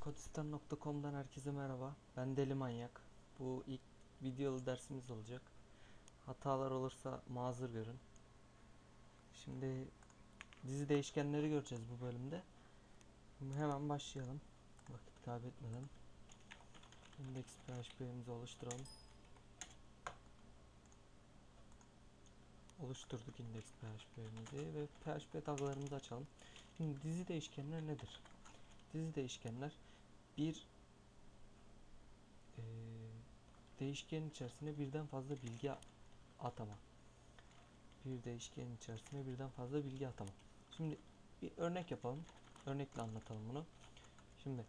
Kodistan.com'dan herkese merhaba. Ben Deli Manyak. Bu ilk videolu dersimiz olacak. Hatalar olursa mazur görün. Şimdi dizi değişkenleri göreceğiz bu bölümde. Hemen başlayalım. Vakit kaybetmeden. Index PHP'mizi oluşturalım. Oluşturduk index PHP'mizi ve PHP taglarımızı açalım. Şimdi dizi değişkenler nedir? Dizi değişkenler bir eee, değişken içerisine birden fazla bilgi atama. Bir değişken içerisine birden fazla bilgi atama. Şimdi bir örnek yapalım. Örnekle anlatalım bunu. Şimdi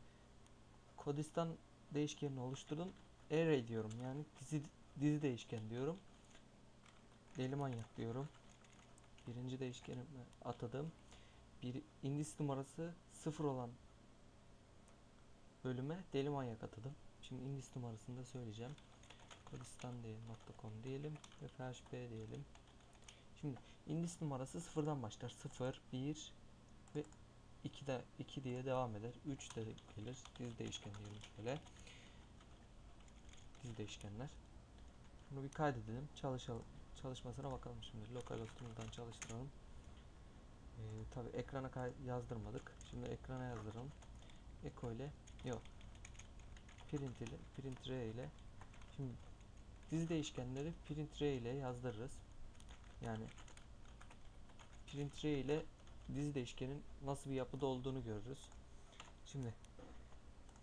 Kodistan değişkenini oluşturdum. Array diyorum. Yani dizi dizi değişken diyorum. Deli manyak diyorum. Birinci değişkenimi atadım. Bir indis numarası sıfır olan bölüme deli manyak atadım. Şimdi indis numarasını da söyleyeceğim. Kodistan diye .com diyelim ve php diyelim. Şimdi indis numarası sıfırdan başlar. 0, 1 ve 2 de 2 diye devam eder. 3 de gelir. Diz değişken diyelim şöyle. Diz değişkenler. Bunu bir kaydedelim. Çalışalım. Çalışmasına bakalım şimdi. Localhost'umuzdan çalıştıralım. Ee, tabi ekrana yazdırmadık. Şimdi ekrana yazdıralım. Eko ile yok. Print ile print r ile şimdi dizi değişkenleri print r ile yazdırırız. Yani print r ile dizi değişkenin nasıl bir yapıda olduğunu görürüz. Şimdi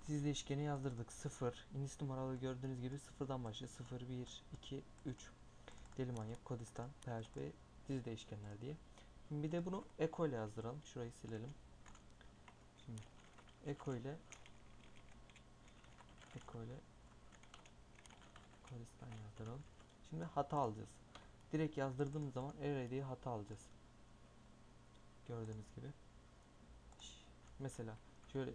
dizi değişkeni yazdırdık. 0. Indis numaraları gördüğünüz gibi sıfırdan başlıyor. 0, 1, 2, 3. Deli manyak, Kodistan, PHP, dizi değişkenler diye. Şimdi bir de bunu eko ile yazdıralım. Şurayı silelim. Şimdi eko ile eko ile Kodistan yazdıralım. Şimdi hata alacağız. Direkt yazdırdığımız zaman array diye hata alacağız. Gördüğünüz gibi. Mesela şöyle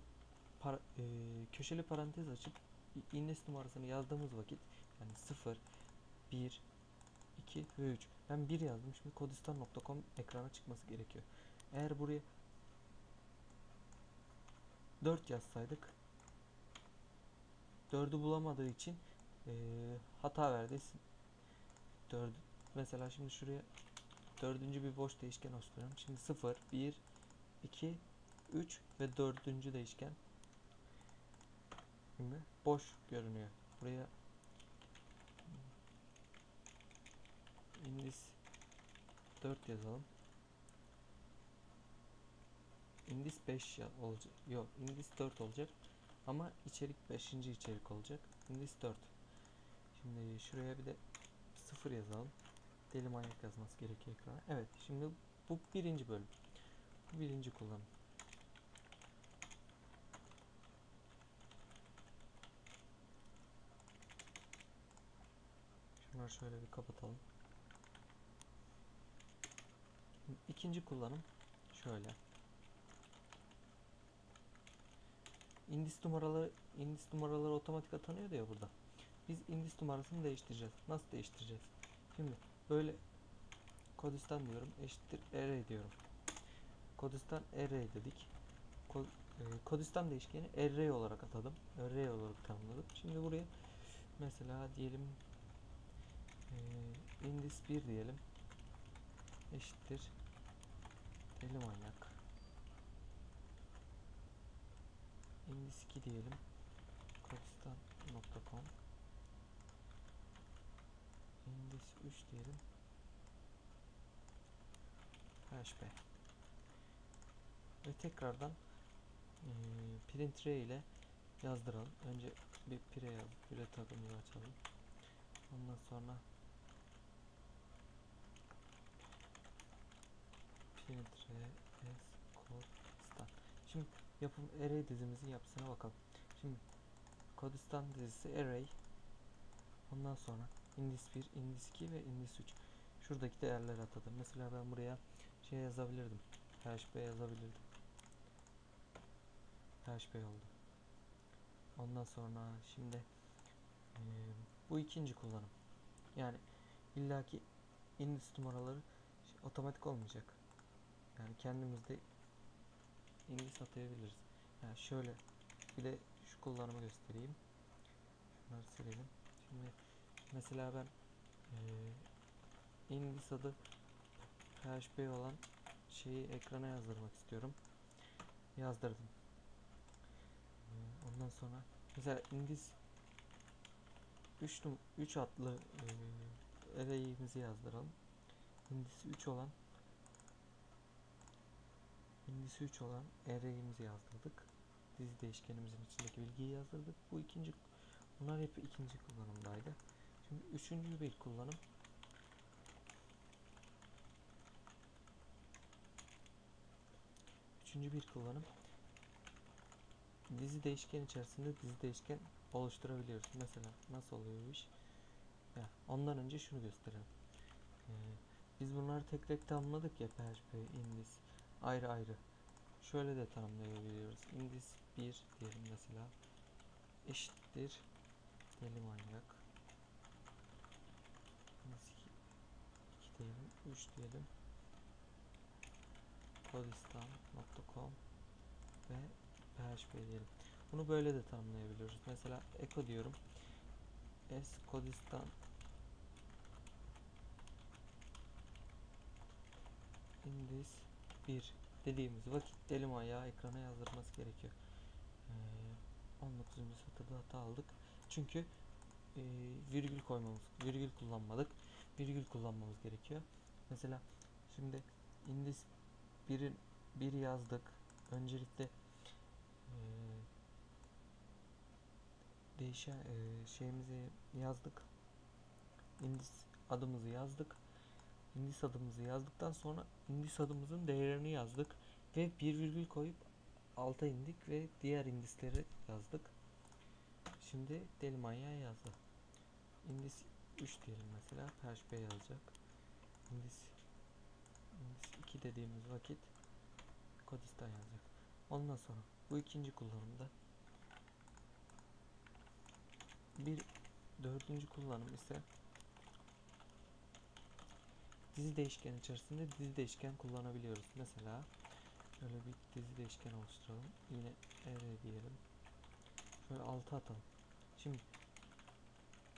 para, e, köşeli parantez açıp i- indes numarasını yazdığımız vakit yani 0 1 2 ve 3 ben 1 yazdım şimdi kodistan.com ekrana çıkması gerekiyor. Eğer buraya 4 yazsaydık 4'ü bulamadığı için eee, hata verdi. 4 mesela şimdi şuraya dördüncü bir boş değişken oluşturuyorum. Şimdi 0 1 2 3 ve dördüncü değişken şimdi boş görünüyor. Buraya indis 4 yazalım. Indis 5 ya- olacak. Yok, indis 4 olacak. Ama içerik 5. içerik olacak. Indis 4. Şimdi şuraya bir de 0 yazalım. Deli manyak yazması gerekiyor ekrana. Evet, şimdi bu birinci bölüm. Bu birinci kullanım. Şunları şöyle bir kapatalım. Şimdi İkinci kullanım şöyle. Indis numaraları indis numaraları otomatik atanıyor ya burada. Biz indis numarasını değiştireceğiz. Nasıl değiştireceğiz? Şimdi böyle Kodistan diyorum eşittir array diyorum. Kodistan array dedik. Ko- e, Kodistan değişkeni array olarak atadım. Array olarak tanımladım. Şimdi buraya mesela diyelim e, indis 1 diyelim. Eşittir deli manyak. Indis 2 diyelim. Kodistan.com Indis 3 diyelim. PHP ve tekrardan eee print ile yazdıralım. Önce bir pire yaz, pire tagımızı açalım. Ondan sonra print r s. Şimdi yapım array dizimizin yapısına bakalım. Şimdi kodistan dizisi array. Ondan sonra indis 1, indis 2 ve indis 3. Şuradaki değerleri atadım. Mesela ben buraya şey yazabilirdim. PHP yazabilirdim. PHP oldu. Ondan sonra şimdi eee, bu ikinci kullanım. Yani illaki indis numaraları otomatik olmayacak. Yani kendimiz de indis atayabiliriz. Yani şöyle Bir de şu kullanımı göstereyim. Şunları silelim. Şimdi mesela ben eee indis adı PHP olan şeyi ekrana yazdırmak istiyorum. Yazdırdım. Eee, ondan sonra mesela indis 3 3 adlı eee array'imizi yazdıralım. Indisi 3 olan indisi 3 olan array'imizi yazdırdık. Dizi değişkenimizin içindeki bilgiyi yazdırdık. Bu ikinci bunlar hep ikinci kullanımdaydı. Şimdi üçüncü bir kullanım Üçüncü bir kullanım dizi değişken içerisinde dizi değişken oluşturabiliyoruz. Mesela nasıl oluyor iş? Ya, ondan önce şunu gösterelim. Ee, biz bunları tek tek tanımladık ya PHP, indis ayrı ayrı. Şöyle de tanımlayabiliyoruz. Indis 1 diyelim mesela eşittir deli manyak. Indis 2 diyelim, 3 diyelim. Kodistan.com ve PHP diyelim. Bunu böyle de tanımlayabiliyoruz. Mesela echo diyorum. S Kodistan indis 1 dediğimiz vakit deli ayağı ekrana yazdırması gerekiyor. Ee, 19. satırda hata aldık. Çünkü e, virgül koymamız, virgül kullanmadık. Virgül kullanmamız gerekiyor. Mesela şimdi indis 1'in 1 yazdık. Öncelikle e, değişen e, şeyimizi yazdık. Indis adımızı yazdık. Indis adımızı yazdıktan sonra indis adımızın değerini yazdık ve bir virgül koyup alta indik ve diğer indisleri yazdık. Şimdi deli manyağı yazdı. Indis 3 diyelim mesela PHP yazacak. Indis, indis 2 dediğimiz vakit Kodistan yazacak. Ondan sonra bu ikinci kullanımda bir dördüncü kullanım ise dizi değişken içerisinde dizi değişken kullanabiliyoruz. Mesela şöyle bir dizi değişken oluşturalım. Yine array diyelim. Şöyle 6 atalım. Şimdi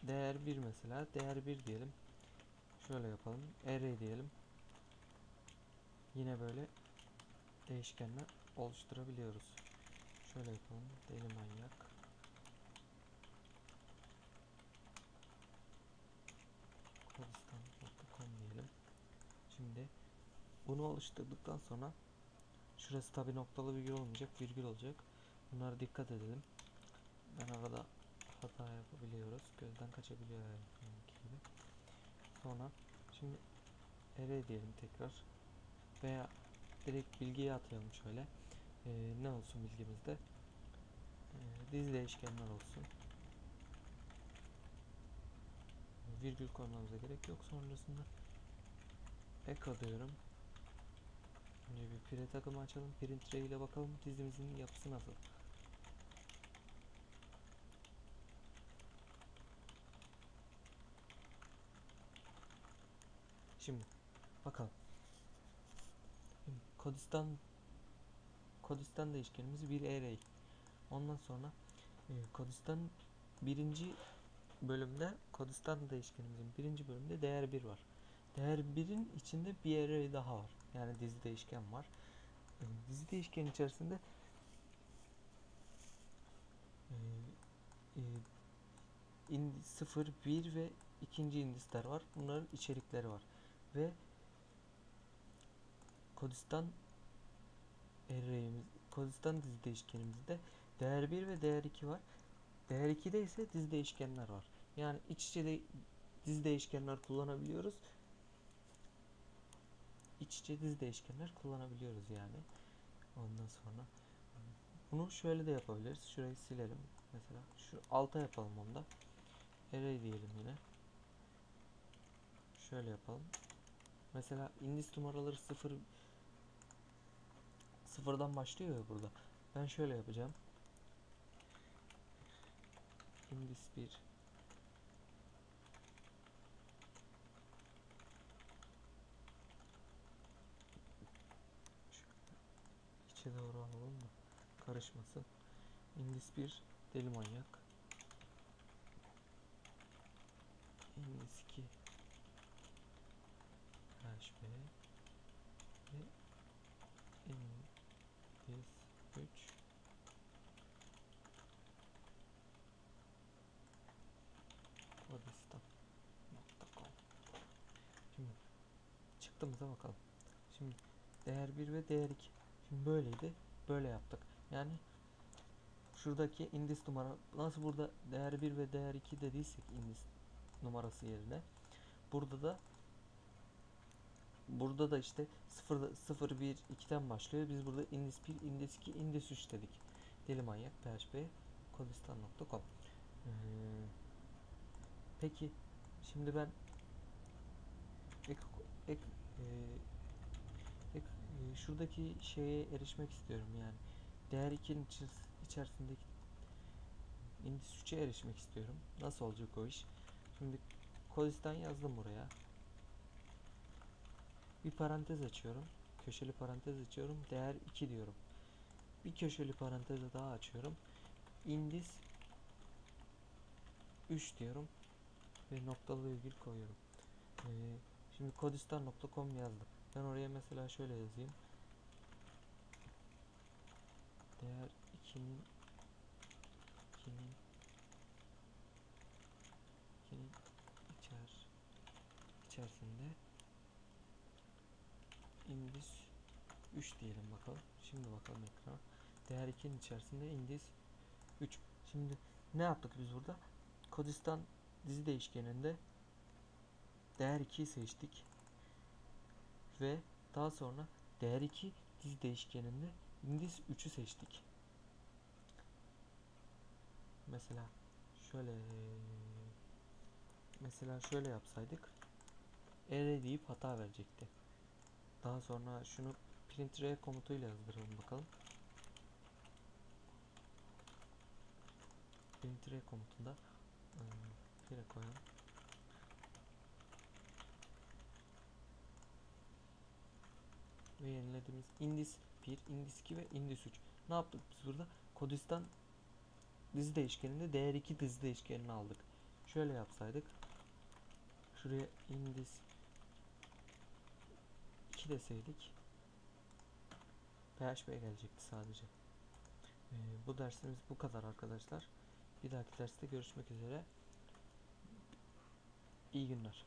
değer 1 mesela. Değer 1 diyelim. Şöyle yapalım. Array diyelim. Yine böyle değişkenler oluşturabiliyoruz. Şöyle yapalım. Deli manyak. Kodistan.com diyelim. Şimdi bunu oluşturduktan sonra şurası tabi noktalı virgül olmayacak. Virgül olacak. Bunlara dikkat edelim. Ben arada hata yapabiliyoruz. Gözden kaçabiliyor gibi. Sonra şimdi array diyelim tekrar. Veya direkt bilgiyi atayalım şöyle. Ee, ne olsun bilgimizde? Ee, dizi değişkenler olsun. Virgül koymamıza gerek yok sonrasında. Echo diyorum. Önce bir pire takımı açalım. Print tray ile bakalım dizimizin yapısı nasıl. Şimdi bakalım. Kodistan Kodistan değişkenimiz bir array. Ondan sonra e, Kodistan birinci bölümde Kodistan değişkenimizin birinci bölümünde değer 1 var. Değer 1'in içinde bir array daha var. Yani dizi değişken var. E, dizi değişken içerisinde e, e, in, 0, 1 ve ikinci indisler var. Bunların içerikleri var. Ve Kodistan array'imiz, Kodistan dizi değişkenimizde değer 1 ve değer 2 var. Değer 2'de ise dizi değişkenler var. Yani iç içe de dizi değişkenler kullanabiliyoruz. İç içe dizi değişkenler kullanabiliyoruz yani. Ondan sonra bunu şöyle de yapabiliriz. Şurayı silelim. Mesela şu alta yapalım onda. Array diyelim yine. Şöyle yapalım. Mesela indis numaraları 0 sıfırdan başlıyor ya burada. Ben şöyle yapacağım. Indis 1 içe doğru alalım da karışmasın. Indis 1 deli manyak. Indis 2 PHP ve Indis 3 Kodistan.com Şimdi çıktığımıza bakalım. Şimdi değer 1 ve değer 2. Böyleydi. Böyle yaptık. Yani şuradaki indis numara nasıl burada değer 1 ve değer 2 dediysek indis numarası yerine burada da burada da işte 0 0 1 2'den başlıyor. Biz burada indis 1, indis 2, indis 3 dedik. Deli manyak php kodistan.com ee, Peki şimdi ben ek, ek, e, şuradaki şeye erişmek istiyorum yani değer 2'nin içerisindeki indis 3'e erişmek istiyorum. Nasıl olacak o iş? Şimdi Kodistan yazdım buraya. Bir parantez açıyorum. Köşeli parantez açıyorum. Değer 2 diyorum. Bir köşeli parantez daha açıyorum. Indis 3 diyorum. Ve noktalı virgül koyuyorum. Ee, şimdi kodistan.com yazdım. Ben oraya mesela şöyle yazayım. Değer 2'nin 2'nin 2'nin içer içerisinde indis 3 diyelim bakalım. Şimdi bakalım ekrana. Değer 2'nin içerisinde indis 3. Şimdi ne yaptık biz burada? Kodistan dizi değişkeninde değer 2'yi seçtik. Ve daha sonra değer 2 dizi değişkeninde indis 3'ü seçtik. Mesela şöyle mesela şöyle yapsaydık ere deyip hata verecekti. Daha sonra şunu print r komutuyla yazdıralım bakalım. Print r komutunda bir koyalım. Ve yenilediğimiz indis 1, indis 2 ve indis 3. Ne yaptık biz burada? Kodistan dizi değişkeninde değer 2 dizi değişkenini aldık. Şöyle yapsaydık. Şuraya indis 2 deseydik PHP gelecekti sadece. Ee, bu dersimiz bu kadar arkadaşlar. Bir dahaki derste görüşmek üzere. İyi günler.